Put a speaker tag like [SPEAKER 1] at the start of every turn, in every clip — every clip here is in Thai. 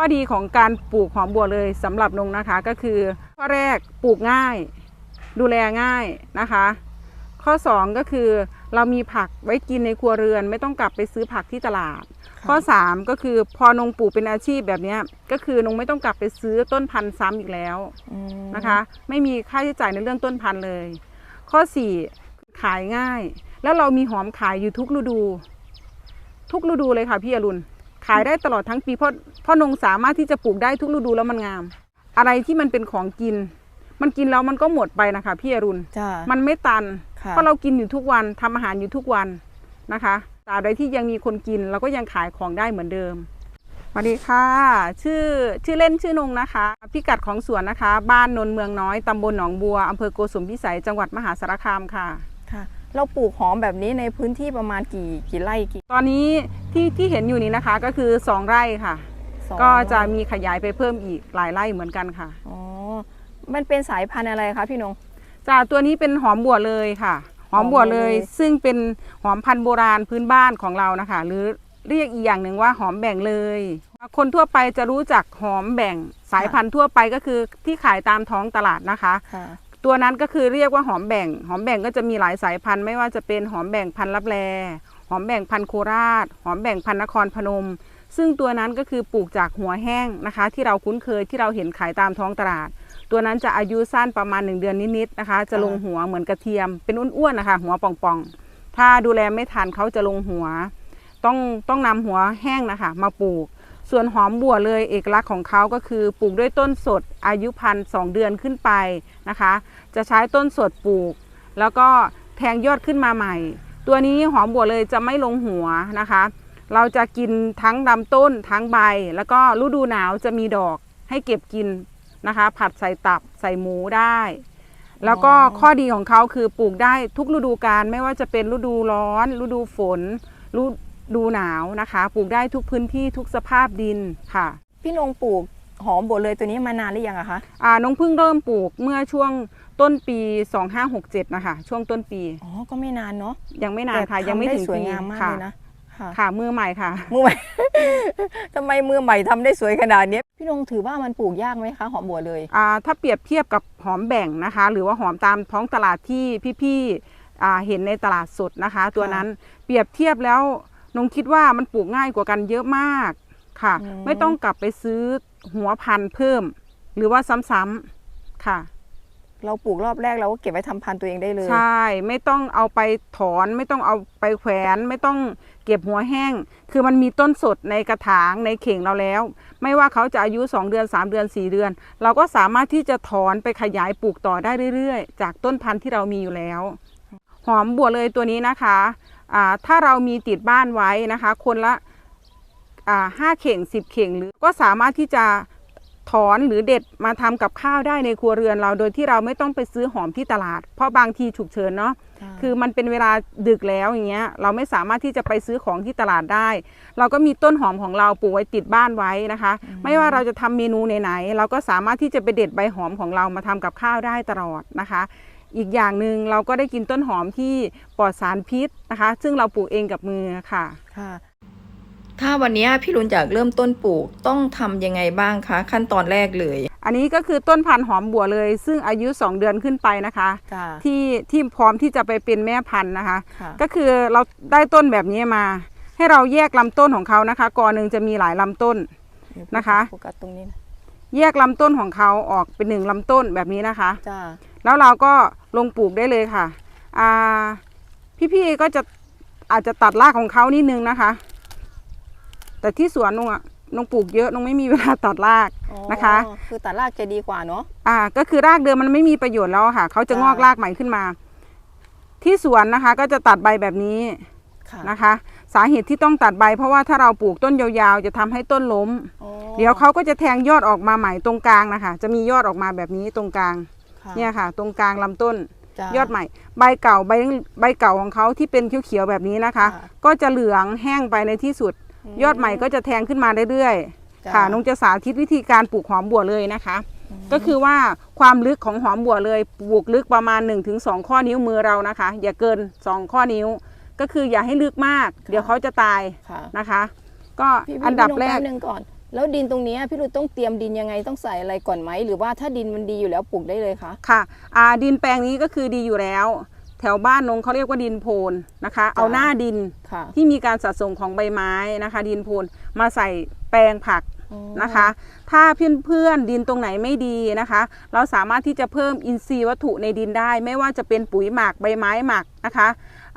[SPEAKER 1] ข้อดีของการปลูกหอมบัวเลยสำหรับนงนะคะก็คือข้อแรกปลูกง่าย ดูแลง่ายนะคะ ข้อ 2 ก็คือเรามีผักไว้กินในครัวเรือน ไม่ต้องกลับไปซื้อผักที่ตลาด ข้อ 3 ก็คือพอนงปลูกเป็นอาชีพแบบเนี้ยก็คือนงไม่ต้องกลับไปซื้อต้นพันธุ์ซ้ำอีกแล้ว
[SPEAKER 2] อืม
[SPEAKER 1] นะคะ ไม่มีค่าใช้จ่ายในเรื่องต้นพันธุ์เลย ข้อ 4 ขายง่าย แล้วเรามีหอมขายอยู่ทุกฤดู ทุกฤดูเลยค่ะพี่อรุณ ขายได้ตลอดทั้งปีเพราะเพราะนงสามารถที่จะปลูกได้ทุกฤดูแล้วมันงาม อะไรที่มันเป็นของกิน มันกินแล้วมันก็หมดไปนะคะ พี่อรุณ
[SPEAKER 2] จ้า
[SPEAKER 1] มันไม่ตัน
[SPEAKER 2] ค่ะ
[SPEAKER 1] เพราะเรากินอยู่ทุกวันทำอาหารอยู่ทุกวันนะคะตราบใดที่ยังมีคนกินเราก็ยังขายของได้เหมือนเดิมสวัสดีค่ะ ชื่อชื่อเล่นชื่อนงนะคะ พิกัดของสวนนะคะ บ้านนนเมืองน้อยตำบลหนองบัวอำเภอโกสุมพิสัยจังหวัดมหาสารคามค่ะ
[SPEAKER 2] ค่ะ เราปลูกหอมแบบนี้ในพื้นที่ประมาณกี่กี่ไร่กี่
[SPEAKER 1] ตอนนี้ที่ที่เห็นอยู่นี้นะคะก็คือ 2 ไร่ค่ะ
[SPEAKER 2] สอง
[SPEAKER 1] ก็จะมีขยายไปเพิ่มอีกหลายไร่เหมือนกันค่ะ
[SPEAKER 2] อ๋อมันเป็นสายพันธุ์อะไรคะพี่นง
[SPEAKER 1] จากตัวนี้เป็นหอมบัวเลยค่ะ หอมบัวเลย
[SPEAKER 2] หอมบัวเลย
[SPEAKER 1] ซึ่งเป็นหอมพันธุ์โบราณพื้นบ้านของเรานะคะ หรือเรียกอีกอย่างหนึ่งว่าหอมแบ่งเลย คนทั่วไปจะรู้จักหอมแบ่งสายพันธุ์ทั่วไปก็คือที่ขายตามท้องตลาดนะคะ
[SPEAKER 2] ค่ะ
[SPEAKER 1] ตัวนั้นก็คือเรียกว่าหอมแบ่ง หอมแบ่งก็จะมีหลายสายพันธุ์ไม่ว่าจะเป็นหอมแบ่งพันธุ์ลับแล หอมแบ่งพันธุ์โคราช หอมแบ่งพันธุ์นครพนม ซึ่งตัวนั้นก็คือปลูกจากหัวแห้งนะคะ ที่เราคุ้นเคยที่เราเห็นขายตามท้องตลาด ตัวนั้นจะอายุสั้นประมาณ 1 เดือนนิดๆนะคะ จะลงหัวเหมือนกระเทียม เป็นอ้วนๆนะคะ หัวป่องๆ ถ้าดูแลไม่ทันเขาจะลงหัว ต้องต้องนำหัวแห้งนะคะ มาปลูก ส่วนหอมบัวเลยเอกลักษณ์ของเขาก็คือปลูกด้วยต้นสดอายุพันธุ์สองเดือนขึ้นไปนะคะ จะใช้ต้นสดปลูก แล้วก็แทงยอดขึ้นมาใหม่ ตัวนี้หอมบัวเลยจะไม่ลงหัวนะคะ เราจะกินทั้งลำต้นทั้งใบ แล้วก็ฤดูหนาวจะมีดอกให้เก็บกินนะคะ ผัดใส่ตับใส่หมูได้ แล้วก็ข้อดีของเขาคือปลูกได้ทุกฤดูกาลไม่ว่าจะเป็นฤดูร้อน ฤดูฝนฤ ดูหนาวนะคะ ปลูกได้ทุกพื้นที่ทุกสภาพดินค่ะ
[SPEAKER 2] พี่นงปลูกหอมบดเลยตัวนี้มานานหรือยังอะคะ
[SPEAKER 1] อ่าน้องเพิ่งเริ่มปลูกเมื่อช่วงต้นปี 2567 นะคะ ช่วงต้นปี
[SPEAKER 2] อ๋อ ก็ไม่นานเนาะ
[SPEAKER 1] ยังไม่นาน
[SPEAKER 2] แต่
[SPEAKER 1] ค่ะ
[SPEAKER 2] ทำ
[SPEAKER 1] ยังไม่
[SPEAKER 2] ได้
[SPEAKER 1] ถึง
[SPEAKER 2] สวย
[SPEAKER 1] ปี
[SPEAKER 2] งามมาก
[SPEAKER 1] ค่ะ
[SPEAKER 2] เลยนะค่ะ
[SPEAKER 1] ค่ะ มือใหม่ค่ะ
[SPEAKER 2] มือใหม่ทำไมมือใหม่ทำได้สวยขนาดนี้ พี่นงถือว่ามันปลูกยากไหมคะ หอมบัวเลย
[SPEAKER 1] อ่า ถ้าเปรียบเทียบกับหอมแบ่งนะคะ หรือว่าหอมตามท้องตลาดที่พี่ๆอ่าเห็นในตลาดสดนะคะ ตัวนั้นเปรียบเทียบแล้ว นงคิดว่ามันปลูกง่ายกว่ากันเยอะมากค่ะ
[SPEAKER 2] อืม
[SPEAKER 1] ไม่ต้องกลับไปซื้อหัวพันธุ์เพิ่ม หรือว่าซ้ำๆค่ะ
[SPEAKER 2] เราปลูกรอบแรกเราก็เก็บไว้ทำพันธุ์ตัวเองได้เลย
[SPEAKER 1] ใช่ไม่ต้องเอาไปถอน ไม่ต้องเอาไปแขวน ไม่ต้องเก็บหัวแห้ง คือมันมีต้นสดในกระถางในเข่งเราแล้ว ไม่ว่าเขาจะอายุ 2 เดือน 3 เดือน 4 เดือน เราก็สามารถที่จะถอนไปขยายปลูกต่อได้เรื่อยๆ จากต้นพันธุ์ที่เรามีอยู่แล้ว หอมบัวเลยตัวนี้นะคะอ่า ถ้าเรามีติดบ้านไว้นะคะ คนละอ่าห้าเข่งสิบเข่งหรือก็สามารถที่จะถอนหรือเด็ดมาทำกับข้าวได้ในครัวเรือนเราโดยที่เราไม่ต้องไปซื้อหอมที่ตลาด เพราะบางทีฉุกเฉินเนาะคือมันเป็นเวลาดึกแล้วอย่างเงี้ยเราไม่สามารถที่จะไปซื้อของที่ตลาดได้ เราก็มีต้นหอมของเราปลูกไว้ติดบ้านไว้นะคะ ไม่ว่าเราจะทำเมนูไหนๆเราก็สามารถที่จะไปเด็ดใบหอมของเรามาทำกับข้าวได้ตลอดนะคะ อีกอย่างหนึ่งเราก็ได้กินต้นหอมที่ปลอดสารพิษนะคะ ซึ่งเราปลูกเองกับมือค่ะ
[SPEAKER 2] ค่ะ ถ้าวันนี้พี่รุนอยากเริ่มต้นปลูกต้องทำยังไงบ้างคะ ขั้นตอนแรกเลย
[SPEAKER 1] อันนี้ก็คือต้นพันธุ์หอมบัวเลย ซึ่งอายุ 2 เดือนขึ้นไปนะคะ
[SPEAKER 2] จ้า
[SPEAKER 1] ที่ที่พร้อมที่จะไปเป็นแม่พันธุ์นะคะ
[SPEAKER 2] ค่ะ
[SPEAKER 1] ก็คือเราได้ต้นแบบนี้มา ให้เราแยกลำต้นของเขานะคะกอหนึ่งจะมีหลายลำต้นนะคะ
[SPEAKER 2] โฟกัสตรงนี้นะ
[SPEAKER 1] แยกลำต้นของเขาออกเป็นหนึ่งลำต้นแบบนี้นะคะ
[SPEAKER 2] จ้า
[SPEAKER 1] แล้วเราก็ลงปลูกได้เลยค่ะอ่าพี่ๆก็จะอาจจะตัดรากของเขานิดนึงนะคะ แต่ที่สวนนงอะนงปลูกเยอะนงไม่มีเวลาตัดราก
[SPEAKER 2] อ๋อ
[SPEAKER 1] นะคะ
[SPEAKER 2] คือตัดรากจะดีกว่าเนาะ
[SPEAKER 1] อ่า ก็คือรากเดิมมันไม่มีประโยชน์แล้วอะค่ะ เขาจะ
[SPEAKER 2] จ้าง
[SPEAKER 1] อกรากใหม่ขึ้นมา ที่สวนนะคะ ก็จะตัดใบแบบนี้
[SPEAKER 2] ค่ะ
[SPEAKER 1] นะคะ สาเหตุที่ต้องตัดใบ เพราะว่าถ้าเราปลูกต้นยาวๆ จะทำให้ต้นล้ม
[SPEAKER 2] อ๋อ
[SPEAKER 1] เดี๋ยวเขาก็จะแทงยอดออกมาใหม่ตรงกลางนะคะ จะมียอดออกมาแบบนี้ตรงกลาง
[SPEAKER 2] ค่ะ
[SPEAKER 1] เนี่ยค่ะ ตรงกลางลำต้น
[SPEAKER 2] จ้าย
[SPEAKER 1] อดใหม่ ใบเก่าใบใบเก่าของเขาที่เป็นเขียวๆแบบนี้นะคะ
[SPEAKER 2] ค่ะ
[SPEAKER 1] ก็จะเหลืองแห้งไปในที่สุด ยอดใหม่ก็จะแทงขึ้นมาเรื่อยๆ
[SPEAKER 2] จ้า
[SPEAKER 1] ค่ะนงจะสาธิตวิธีการปลูกหอมบัวเลยนะคะ ก็คือว่าความลึกของหอมบัวเลยปลูกลึกประมาณ 1-2 ข้อนิ้วมือเรานะคะ อย่าเกิน 2 ข้อนิ้ว ก็คืออย่าให้ลึกมาก เดี๋ยวเขาจะตาย
[SPEAKER 2] ค่ะ
[SPEAKER 1] นะคะ ก็
[SPEAKER 2] พี่
[SPEAKER 1] อันดับแรก
[SPEAKER 2] พี่นงป๊บนึงก่อน
[SPEAKER 3] แล้วดินตรงเนี้ยพี่รุนต้องเตรียมดินยังไงต้องใส่อะไรก่อนไหมหรือว่าถ้าดินมันดีอยู่แล้วปลูกได้เลยคะ
[SPEAKER 1] ค่ะอ่าดินแปลงนี้ก็คือดีอยู่แล้ว แถวบ้านนงเขาเรียกว่าดินโพนนะคะ เอาหน้าดิน
[SPEAKER 3] ค่ะ
[SPEAKER 1] ที่มีการสะสมของใบไม้นะคะ ดินโพนมาใส่แปลงผัก
[SPEAKER 3] อ๋อ
[SPEAKER 1] นะคะ ถ้าเพื่อนๆดินตรงไหนไม่ดีนะคะ เราสามารถที่จะเพิ่มอินทรีย์วัตถุในดินได้ ไม่ว่าจะเป็นปุ๋ยหมักใบไม้หมักนะคะ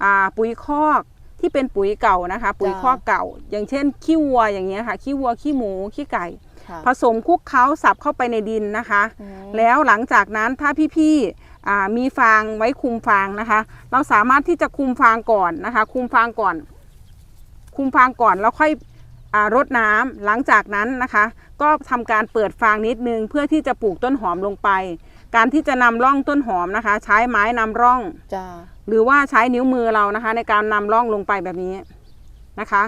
[SPEAKER 1] อ่าปุ๋ยคอก ที่เป็นปุ๋ยเก่านะคะ ปุ๋ยคอกเก่า อย่างเช่น ขี้วัวอย่างเงี้ยค่ะ ขี้วัวขี้หมูขี้ไก่
[SPEAKER 3] ค่ะ
[SPEAKER 1] ผสมคลุกเคล้าสับเข้าไปในดินนะคะ
[SPEAKER 3] อืม
[SPEAKER 1] แล้วหลังจากนั้นถ้าพี่ๆอ่ามีฟางไว้คุมฟางนะคะ เราสามารถที่จะคุมฟางก่อนนะคะ คุมฟางก่อน คุมฟางก่อนแล้วค่อยอารดน้ำหลังจากนั้นนะคะ ก็ทำการเปิดฟางนิดนึงเพื่อที่จะปลูกต้นหอมลงไป การที่จะนำร่องต้นหอมนะคะ ใช้ไม้นำร่อง
[SPEAKER 3] จ้า
[SPEAKER 1] หรือว่าใช้นิ้วมือเรานะคะ ในการนำร่องลงไปแบบนี้นะคะ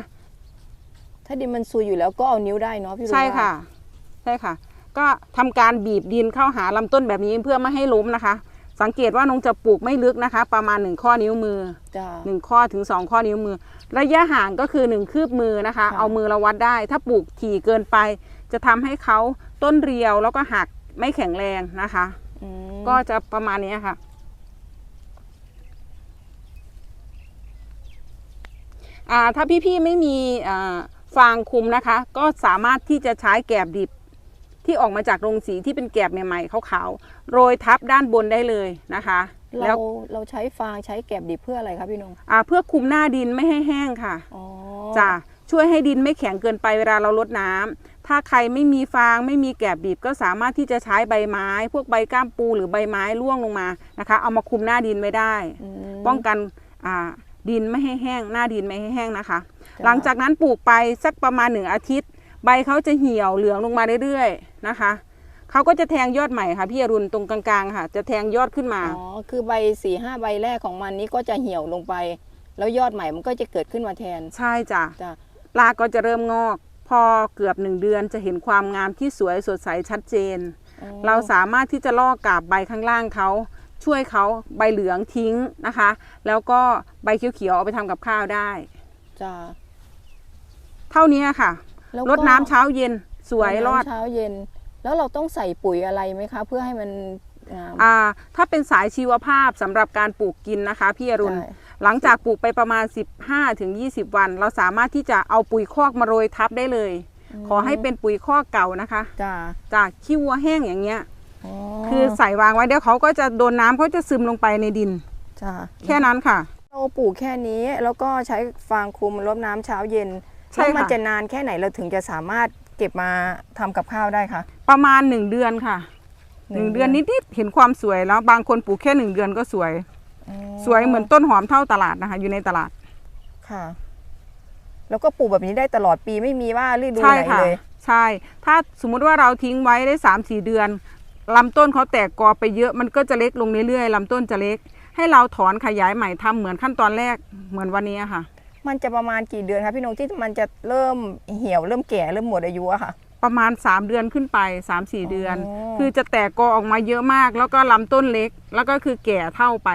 [SPEAKER 3] ถ้าดินมันซุยอยู่แล้วก็เอานิ้วได้เนาะพี่รุน
[SPEAKER 1] ใช่
[SPEAKER 3] ว่า
[SPEAKER 1] ค่ะ ใช่ค่ะ ก็ทำการบีบดินเข้าหาลำต้นแบบนี้เพื่อไม่ให้ล้มนะคะ สังเกตว่าน้องจะปลูกไม่ลึกนะคะ ประมาณหนึ่งข้อนิ้วมือ
[SPEAKER 3] จ้า
[SPEAKER 1] หนึ่งข้อถึงสองข้อนิ้วมือ ระยะห่างก็คือหนึ่งคืบมือนะคะ
[SPEAKER 3] ค่ะ
[SPEAKER 1] เอามือเราวัดได้ ถ้าปลูกถี่เกินไป จะทำให้เขาต้นเรียวแล้วก็หักไม่แข็งแรงนะคะ
[SPEAKER 3] อืม
[SPEAKER 1] ก็จะประมาณนี้ค่ะ อ่า ถ้าพี่ๆไม่มีอ่าฟางคุมนะคะ ก็สามารถที่จะใช้แกบดิบที่ออกมาจากโรงสีที่เป็นแกบใหม่ๆขาวๆโรยทับด้านบนได้เลยนะคะแล้
[SPEAKER 3] เรา
[SPEAKER 1] ว
[SPEAKER 3] เราใช้ฟางใช้แกบดิบเพื่ออะไรครับพี่นง
[SPEAKER 1] อ่าเพื่อคุมหน้าดินไม่ให้แห้งค่ะ
[SPEAKER 3] อ๋อ
[SPEAKER 1] จ้ะช่วยให้ดินไม่แข็งเกินไปเวลาเราลดน้ำถ้าใครไม่มีฟางไม่มีแกบดิบก็สามารถที่จะใช้ใบไม้ พวกใบก้ามปูหรือใบไม้ร่วงลงมานะคะ เอามาคุมหน้าดินไว้ได้
[SPEAKER 3] อืม
[SPEAKER 1] ป้องกันอ่า ดินไม่ให้แห้ง หน้าดินไม่ให้แห้งนะคะ
[SPEAKER 3] จ้ะ
[SPEAKER 1] หลังจากนั้นปลูกไปสักประมาณหนึ่งอาทิตย์ ใบเขาจะเหี่ยวเหลืองลงมาเรื่อยๆนะคะเขาก็จะแทงยอดใหม่ค่ะพี่อรุณตรงกลางๆค่ะ จะแทงยอดขึ้นมา
[SPEAKER 3] อ๋อคือใบสี่ห้าใบแรกของมันนี้ก็จะเหี่ยวลงไป แล้วยอดใหม่มันก็จะเกิดขึ้นมาแทน
[SPEAKER 1] ใช่จ้ะ
[SPEAKER 3] จ้ะ
[SPEAKER 1] รากก็จะเริ่มงอก พอเกือบหนึ่งเดือนจะเห็นความงามที่สวยสดใสชัดเจน
[SPEAKER 3] อ๋อ
[SPEAKER 1] เราสามารถที่จะลอกกาบใบข้างล่างเขา ช่วยเขาใบเหลืองทิ้งนะคะ แล้วก็ใบเขียวๆเอาไปทำกับข้าวได้
[SPEAKER 3] จ้า
[SPEAKER 1] เท่านี้ค่ะ
[SPEAKER 3] แล้วก็
[SPEAKER 1] รดน้ำเช้าเย็นสวยรอด
[SPEAKER 3] น้ำเช้าเย็น แล้วเราต้องใส่ปุ๋ยอะไรไหมคะ เพื่อให้มันงาม
[SPEAKER 1] อ่าถ้าเป็นสายชีวภาพสำหรับการปลูกกินนะคะพี่อรุณ
[SPEAKER 3] ใช่
[SPEAKER 1] หลังจากปลูกไปประมาณ 15ถึง20 วัน เราสามารถที่จะเอาปุ๋ยคอกมาโรยทับได้เลย ขอให้เป็นปุ๋ยคอกเก่านะคะ
[SPEAKER 3] จ้า
[SPEAKER 1] จากขี้วัวแห้งอย่างเงี้ย
[SPEAKER 3] อ๋อ
[SPEAKER 1] คือใส่วางไว้เดี๋ยวเขาก็จะโดนน้ำเขาจะซึมลงไปในดิน
[SPEAKER 3] จ้า
[SPEAKER 1] แค่นั้นค่ะ
[SPEAKER 3] เราปลูกแค่นี้แล้วก็ใช้ฟางคลุมรดน้ำเช้าเย็น
[SPEAKER 1] ใช่
[SPEAKER 3] แล้วมัน
[SPEAKER 1] ค่ะ
[SPEAKER 3] จะนานแค่ไหนเราถึงจะสามารถเก็บมาทำกับข้าวได้คะ
[SPEAKER 1] ประมาณ1เดือนค่ะหนึ่งเดือนนิดๆเห็นความสวยแล้ว บางคนปลูกแค่หนึ่งเดือนก็สวย
[SPEAKER 3] อ๋อ
[SPEAKER 1] สวยเหมือนต้นหอมเท่าตลาดนะคะ อยู่ในตลาด
[SPEAKER 3] ค่ะ แล้วก็ปลูกแบบนี้ได้ตลอดปีไม่มีว่าฤดู
[SPEAKER 1] ใช่
[SPEAKER 3] ไหน
[SPEAKER 1] ค่ะ
[SPEAKER 3] เลย
[SPEAKER 1] ใช่ ถ้าสมมุติว่าเราทิ้งไว้ได้3าสี่เดือน ลำต้นเขาแตกกอไปเยอะมันก็จะเล็กลงเรื่อยๆลำต้นจะเล็ก ให้เราถอนขยายใหม่ทำเหมือนขั้นตอนแรกเหมือนวันนี้ค่ะ
[SPEAKER 3] มันจะประมาณกี่เดือนคะพี่นงที่มันจะเริ่มเหี่ยวเริ่มแก่เริ่มหมดอายุอะค่ะ
[SPEAKER 1] ประมาณ 3 เดือนขึ้นไป 3-4 เดือน
[SPEAKER 3] อ๋อ
[SPEAKER 1] คือจะแตกกอออกมาเยอะมาก แล้วก็ลำต้นเล็ก แล้วก็คือแก่เท่าไป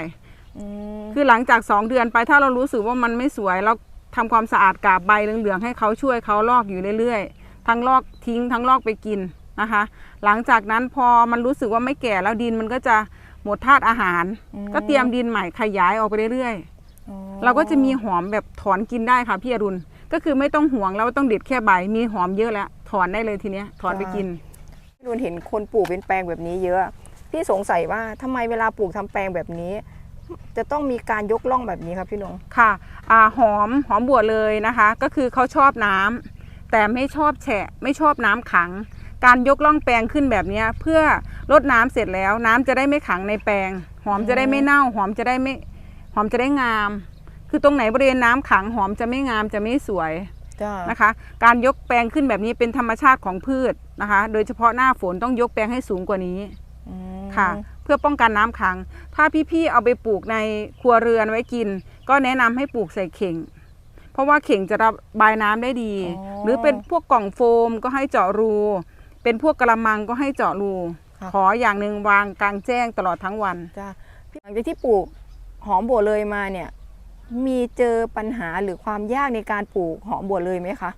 [SPEAKER 3] อืม
[SPEAKER 1] คือหลังจาก 2 เดือนไปถ้าเรารู้สึกว่ามันไม่สวยเราทำความสะอาดกาบใบเหลืองๆให้เขาช่วยเขาลอกอยู่เรื่อยๆ ทั้งลอกทิ้งทั้งลอกไปกิน นะคะ หลังจากนั้นพอมันรู้สึกว่าไม่แก่แล้วดินมันก็จะหมดธาตุอาหาร ก็เตรียมดินใหม่ขยายออกไปเรื่อยๆ
[SPEAKER 3] อ๋อ
[SPEAKER 1] เราก็จะมีหอมแบบถอนกินได้ค่ะพี่อรุณก็คือไม่ต้องห่วงแล้วต้องเด็ดแค่ใบมีหอมเยอะแล้วถอนได้เลยทีเนี้ยถอนไปกิน
[SPEAKER 3] พี่นนเห็นคนปลูกเป็นแปลงแบบนี้เยอะ พี่สงสัยว่าทำไมเวลาปลูกทำแปลงแบบนี้ จะต้องมีการยกล่องแบบนี้ครับพี่นง
[SPEAKER 1] ค่ะอ่าหอมหอมบัวเลยนะคะ ก็คือเขาชอบน้ำแต่ไม่ชอบแฉะไม่ชอบน้ำขัง การยกล่องแปลงขึ้นแบบเนี้ยเพื่อลดน้ำเสร็จแล้ว น้ำจะได้ไม่ขังในแปลง หอมจะได้ไม่เน่า หอมจะได้ไม่หอมจะได้งาม คือตรงไหนบริเวณน้ำขังหอมจะไม่งามจะไม่สวย
[SPEAKER 3] จ้า
[SPEAKER 1] นะคะ การยกแปลงขึ้นแบบนี้เป็นธรรมชาติของพืชนะคะ โดยเฉพาะหน้าฝนต้องยกแปลงให้สูงกว่านี้ค่ะ เพื่อป้องกันน้ำขัง ถ้าพี่ๆเอาไปปลูกในครัวเรือนไว้กิน ก็แนะนำให้ปลูกใส่เข่งเพราะว่าเข่งจะระบายน้ำได้ดี
[SPEAKER 3] อ๋อ
[SPEAKER 1] หรือเป็นพวกกล่องโฟมก็ให้เจาะรู เป็นพวกกระมังก็ให้เจาะรู
[SPEAKER 3] ค่ะ
[SPEAKER 1] ขออย่างหนึ่งวางกลางแจ้งตลอดทั้งวัน
[SPEAKER 3] จ้าหลังจากที่ปลูกหอมบัวเลยมาเนี่ย มีเจอปัญหาหรือความยากในการปลูกหอมบัวเลยไหมคะ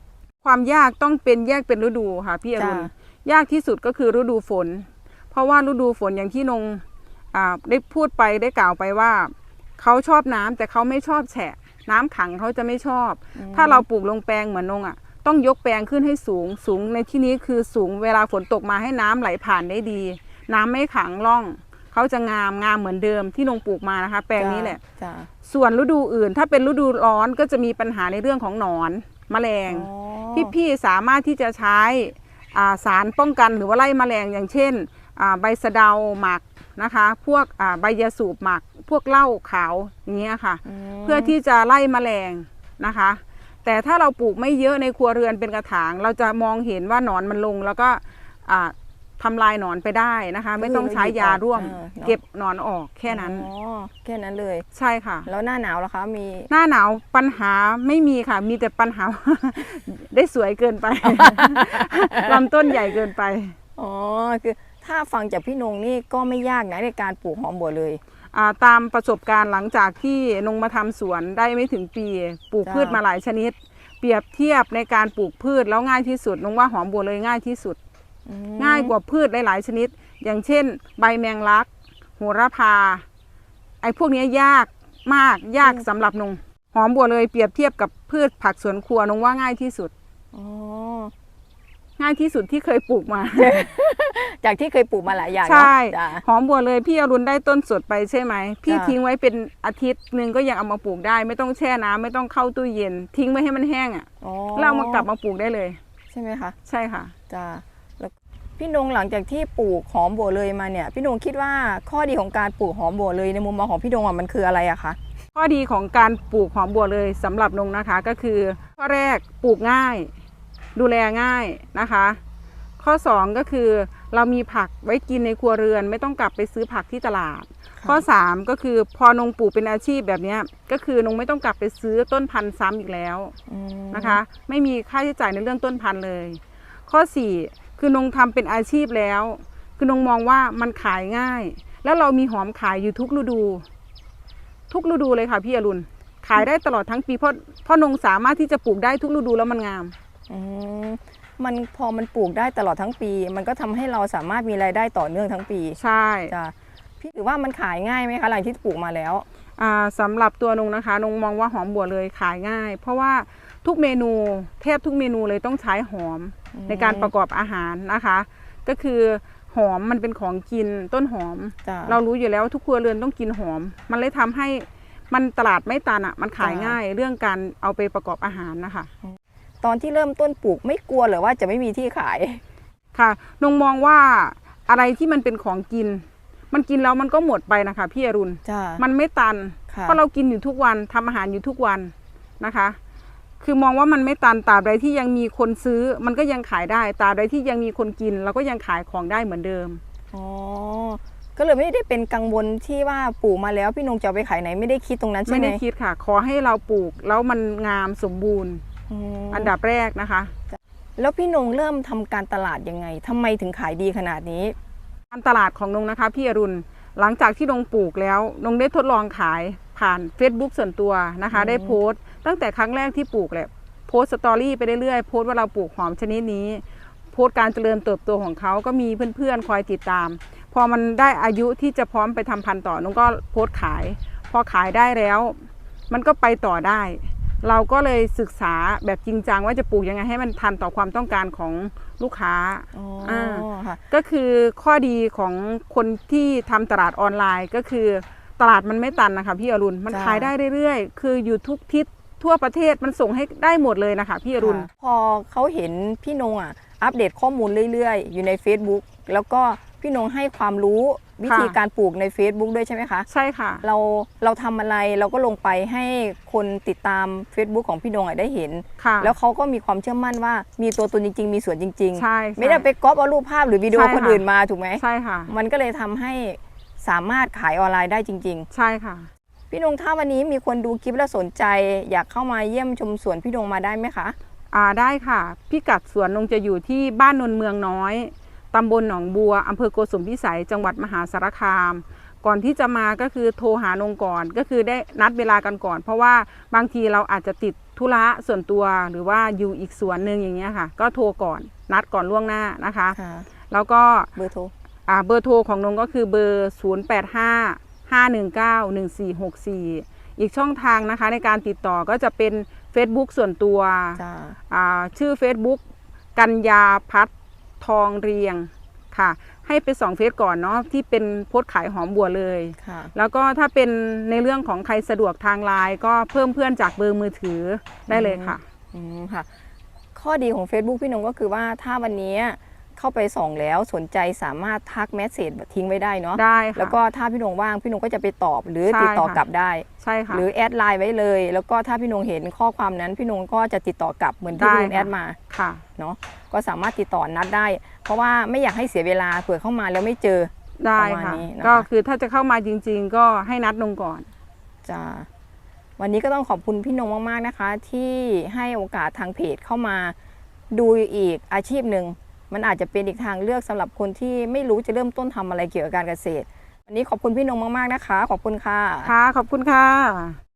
[SPEAKER 1] ความยากต้องเป็นแยกเป็นฤดูค่ะพี่อรุณ
[SPEAKER 3] จ้ะ
[SPEAKER 1] ยากที่สุดก็คือฤดูฝน เพราะว่าฤดูฝนอย่างที่นงอ่าได้พูดไปได้กล่าวไปว่าเขาชอบน้ำแต่เขาไม่ชอบแฉะ น้ำขังเขาจะไม่ชอบ ถ้าเราปลูกลงแปลงเหมือนนงอะ ต้องยกแปลงขึ้นให้สูง สูงในที่นี้คือสูงเวลาฝนตกมาให้น้ำไหลผ่านได้ดี น้ำไม่ขังร่อง เขาจะงามงามเหมือนเดิมที่นงปลูกมานะคะ แปลงนี้แหละ
[SPEAKER 3] จ้ะ
[SPEAKER 1] ส่วนฤดูอื่น ถ้าเป็นฤดูร้อนก็จะมีปัญหาในเรื่องของหนอนแมลง
[SPEAKER 3] อ๋อ
[SPEAKER 1] พี่ๆสามารถที่จะใช้อ่าสารป้องกันหรือว่าไล่แมลงอย่างเช่นอ่าใบสะเดาหมักนะคะ พวกอ่าใบยาสูบหมัก พวกเหล้าขาวอย่างเงี้ยค่ะ
[SPEAKER 3] ม
[SPEAKER 1] เพื่อที่จะไล่แมลงนะคะ แต่ถ้าเราปลูกไม่เยอะในครัวเรือนเป็นกระถาง เราจะมองเห็นว่าหนอนมันลงแล้วก็อ่าทำลายหนอนไปได้นะคะ ไม่ต้องใช้ยาร่วม
[SPEAKER 3] เออเนอะ
[SPEAKER 1] เก็บหนอนออกแค่นั้น
[SPEAKER 3] อ๋อแค่นั้นเลย
[SPEAKER 1] ใช่ค่ะ
[SPEAKER 3] แล้วหน้าหนาวล่ะคะมี
[SPEAKER 1] หน้าหนาวปัญหาไม่มีค่ะ มีแต่ปัญหาได้สวยเกินไปลำต้นใหญ่เกินไป
[SPEAKER 3] อ๋อคือถ้าฟังจากพี่นงนี่ก็ไม่ยากนะในการปลูกหอมบัวเลย
[SPEAKER 1] อ่า ตามประสบการณ์หลังจากที่นงมาทำสวนได้ไม่ถึงปี ปลูกพืชมาหลายชนิด เปรียบเทียบในการปลูกพืชแล้วง่ายที่สุดนงว่าหอมบัวเลยง่ายที่สุด ง่ายกว่าพืชหลาย ๆ ชนิด อย่างเช่น ใบแมงลักโหระพา ไอ้พวกนี้ยากมากยากสำหรับนงหอมบัวเลยเปรียบเทียบกับพืชผักสวนครัวนงว่าง่ายที่สุด
[SPEAKER 3] อ๋อ
[SPEAKER 1] ง่ายที่สุดที่เคยปลูกมา
[SPEAKER 3] จากที่เคยปลูกมาหลายอย่าง
[SPEAKER 1] ใช่
[SPEAKER 3] เนาะจ้ะ
[SPEAKER 1] หอมบัวเลยพี่อรุณได้ต้นสดไปใช่ไหมพี่
[SPEAKER 3] จ้ะ
[SPEAKER 1] ทิ้งไว้เป็นอาทิตย์หนึ่งก็ยังเอามาปลูกได้ ไม่ต้องแช่น้ำไม่ต้องเข้าตู้เย็น ทิ้งไว้ให้มันแห้งอะ
[SPEAKER 3] อ๋อ
[SPEAKER 1] แล้วเอามากลับมาปลูกได้เลย
[SPEAKER 3] ใช่ไหมคะ
[SPEAKER 1] ใช่ค่ะ
[SPEAKER 3] จ้าแล้วพี่นงหลังจากที่ปลูกหอมบัวเลยมาเนี่ย พี่นงคิดว่าข้อดีของการปลูกหอมบัวเลยในมุมมองของพี่นงอะมันคืออะไรอะคะ
[SPEAKER 1] ข้อดีของการปลูกหอมบัวเลยสำหรับนงนะคะก็คือข้อแรกปลูกง่าย ดูแลง่ายนะคะ ข้อสองก็คือเรามีผักไว้กินในครัวเรือน ไม่ต้องกลับไปซื้อผักที่ตลาด ข้อ 3 ก็คือพอนงปลูกเป็นอาชีพแบบเนี้ยก็คือนงไม่ต้องกลับไปซื้อต้นพันธุ์ซ้ำอีกแล้ว
[SPEAKER 3] อืม
[SPEAKER 1] นะคะ ไม่มีค่าใช้จ่ายในเรื่องต้นพันธุ์เลย ข้อ 4 คือนงทำเป็นอาชีพแล้ว คือนงมองว่ามันขายง่าย แล้วเรามีหอมขายอยู่ทุกฤดู ทุกฤดูเลยค่ะพี่อรุณขายได้ตลอดทั้งปีเพราะเพราะนงสามารถที่จะปลูกได้ทุกฤดูแล้วมันงาม
[SPEAKER 3] อื มมันพอมันปลูกได้ตลอดทั้งปี มันก็ทำให้เราสามารถมีรายได้ต่อเนื่องทั้งปี
[SPEAKER 1] ใช่
[SPEAKER 3] จ้ะพี่ถือว่ามันขายง่ายไหมคะหลังที่ปลูกมาแล้ว
[SPEAKER 1] อ่าสำหรับตัวนงนะคะนงมองว่าหอมบัวเลยขายง่าย เพราะว่าทุกเมนูแทบทุกเมนูเลยต้องใช้หอม
[SPEAKER 3] อืม
[SPEAKER 1] ในการประกอบอาหารนะคะ ก็คือหอมมันเป็นของกินต้นหอม
[SPEAKER 3] จ้ะ
[SPEAKER 1] เรารู้อยู่แล้วว่าทุกครัวเรือนต้องกินหอม มันเลยทำให้มันตลาดไม่ตันอะ มันขาย
[SPEAKER 3] จ้ะ
[SPEAKER 1] ง่ายเรื่องการเอาไปประกอบอาหารนะคะ
[SPEAKER 3] ตอนที่เริ่มต้นปลูกไม่กลัวเหรือว่าจะไม่มีที่ขาย
[SPEAKER 1] ค่ะนงมองว่าอะไรที่มันเป็นของกิน มันกินแล้วมันก็หมดไปนะคะ พี่อรุณ
[SPEAKER 3] จ้า
[SPEAKER 1] มันไม่ตัน
[SPEAKER 3] ค่ะ
[SPEAKER 1] เพราะเรากินอยู่ทุกวันทำอาหารอยู่ทุกวันนะคะ คือมองว่ามันไม่ตันตราบใดที่ยังมีคนซื้อ มันก็ยังขายได้ตราบใดที่ยังมีคนกิน เราก็ยังขายของได้เหมือนเดิม
[SPEAKER 3] อ๋อ ก็เลยไม่ได้เป็นกังวลที่ว่าปลูกมาแล้วพี่นงจะเอาไปขายไหนไม่ได้คิดตรงนั้นใช่
[SPEAKER 1] ไม่
[SPEAKER 3] ไหม
[SPEAKER 1] ได้คิดค่ะ ขอให้เราปลูกแล้วมันงามสมบูรณ์
[SPEAKER 3] อืม
[SPEAKER 1] อันดับแรกนะคะ
[SPEAKER 3] แล้วพี่นงเริ่มทำการตลาดยังไงทำไมถึงขายดีขนาดนี้
[SPEAKER 1] การตลาดของนงนะคะ พี่อรุณ หลังจากที่นงปลูกแล้วนงได้ทดลองขายผ่าน Facebook ส่วนตัวนะคะ
[SPEAKER 3] อืม
[SPEAKER 1] ได้โพสต์ ตั้งแต่ครั้งแรกที่ปลูกแหละโพสต์สตอรี่ไปเรื่อยๆโพสต์ว่าเราปลูกหอมชนิดนี้ โพสต์การเจริญเติบโตของเขาก็มีเพื่อนๆคอยติดตาม พอมันได้อายุที่จะพร้อมไปทำพันธุ์ต่อนงก็โพสต์ขาย พอขายได้แล้ว มันก็ไปต่อได้ เราก็เลยศึกษาแบบจริงจังว่าจะปลูกยังไงให้มันทันต่อความต้องการของลูกค้า
[SPEAKER 3] อ๋อ
[SPEAKER 1] อ่า
[SPEAKER 3] ค่ะ
[SPEAKER 1] ก็คือข้อดีของคนที่ทำตลาดออนไลน์ก็คือตลาดมันไม่ตันนะคะพี่อรุณมัน
[SPEAKER 3] จ้ะ
[SPEAKER 1] ขายได้เรื่อยๆ คืออยู่ทุกทิศทั่วประเทศมันส่งให้ได้หมดเลยนะคะพี่อรุณ
[SPEAKER 3] ค่ะพอเขาเห็นพี่นงอะอัปเดตข้อมูลเรื่อยๆ อยู่ใน Facebook แล้วก็พี่นงให้ความรู้ วิธี
[SPEAKER 1] ค่ะ
[SPEAKER 3] การปลูกใน Facebook ด้วยใช่ไหมคะ
[SPEAKER 1] ใช่ค่ะ
[SPEAKER 3] เราเราทำอะไรเราก็ลงไปให้คนติดตาม Facebook ของพี่นงอะได้เห็น
[SPEAKER 1] ค่ะ
[SPEAKER 3] แล้วเขาก็มีความเชื่อมั่นว่ามีตัวตนจริง ๆ มีสวนจริง
[SPEAKER 1] ใช่
[SPEAKER 3] ๆ ไม่ได้ไปก๊อปเอารูปภาพหรือวิดีโอ
[SPEAKER 1] ใช่ค่ะ
[SPEAKER 3] คนอื่นมาถูกไหม
[SPEAKER 1] ใช่ค่ะ
[SPEAKER 3] มันก็เลยทำให้สามารถขายออนไลน์ได้จริง
[SPEAKER 1] ใช่ค่ะ
[SPEAKER 3] ๆ พี่นงถ้าวันนี้มีคนดูคลิปแล้วสนใจ อยากเข้ามาเยี่ยมชมสวนพี่นงมาได้ไหมคะ
[SPEAKER 1] อ่าได้ค่ะ พิกัดสวนนงจะอยู่ที่บ้านนนเมืองน้อย ตำบลหนองบัวอำเภอโกสุมพิสัย จังหวัดมหาสารคาม ก่อนที่จะมาก็คือโทรหานงก่อนก็คือได้นัดเวลากันก่อน เพราะว่าบางทีเราอาจจะติดธุระส่วนตัวหรือว่าอยู่อีกสวนหนึ่งอย่างเงี้ยค่ะ ก็โทรก่อนนัดก่อนล่วงหน้านะคะ
[SPEAKER 3] ค่ะ
[SPEAKER 1] แล้วก็
[SPEAKER 3] เบอร์โทร
[SPEAKER 1] อ่าเบอร์โทรของนงก็คือเบอร์ 0 8 5 5 1 9 1 4 6 4 อีกช่องทางนะคะในการติดต่อก็จะเป็น Facebook ส่วนตัว
[SPEAKER 3] จ้า
[SPEAKER 1] อ่าชื่อ Facebook กัญญาพัฒน์ ทองเรียงค่ะ ให้ไปสองเฟซก่อนเนาะที่เป็นโพสต์ขายหอมบัวเลย
[SPEAKER 3] ค่ะ
[SPEAKER 1] แล้วก็ถ้าเป็นในเรื่องของใครสะดวกทางไลน์ก็เพิ่มเพื่อนจากเบอร์มือถือได้เลยค่ะ
[SPEAKER 3] อืมค่ะ ข้อดีของ Facebook พี่นงก็คือว่าถ้าวันนี้ เข้าไปส่องแล้วสนใจสามารถทักแมสเซจทิ้งไว้ได้เนาะ
[SPEAKER 1] ได้ค่ะ
[SPEAKER 3] แล้วก็ถ้าพี่นงว่างพี่นงก็จะไปตอบหรือ
[SPEAKER 1] ใช่
[SPEAKER 3] ติดต่อ
[SPEAKER 1] ค่ะ
[SPEAKER 3] กลับได้
[SPEAKER 1] ใช่ค่ะ
[SPEAKER 3] หรือแอดไลน์ไว้เลย แล้วก็ถ้าพี่นงเห็นข้อความนั้นพี่นงก็จะติดต่อกลับเหมือนที่
[SPEAKER 1] ได้
[SPEAKER 3] พี่นงแอด
[SPEAKER 1] ค่ะ
[SPEAKER 3] มา
[SPEAKER 1] ค่ะ
[SPEAKER 3] เนาะก็สามารถติดต่อนัดได้ เพราะว่าไม่อยากให้เสียเวลาเผื่อเข้ามาแล้วไม่เจอ
[SPEAKER 1] ได้
[SPEAKER 3] ประมาณ
[SPEAKER 1] ค่ะ
[SPEAKER 3] นี้นะคะ
[SPEAKER 1] ก็คือถ้าจะเข้ามาจริง ๆ ก็ให้นัดนงก่อน
[SPEAKER 3] จ้าวันนี้ก็ต้องขอบคุณพี่นงมาก ๆ นะคะ ที่ให้โอกาสทางเพจเข้ามาดูอีกอาชีพหนึ่ง มันอาจจะเป็นอีกทางเลือกสำหรับคนที่ไม่รู้จะเริ่มต้นทำอะไรเกี่ยวกับการเกษตร วันนี้ขอบคุณพี่นงมากๆนะคะ ขอบคุณค่ะ
[SPEAKER 1] ค่ะ ขอบคุณค่ะ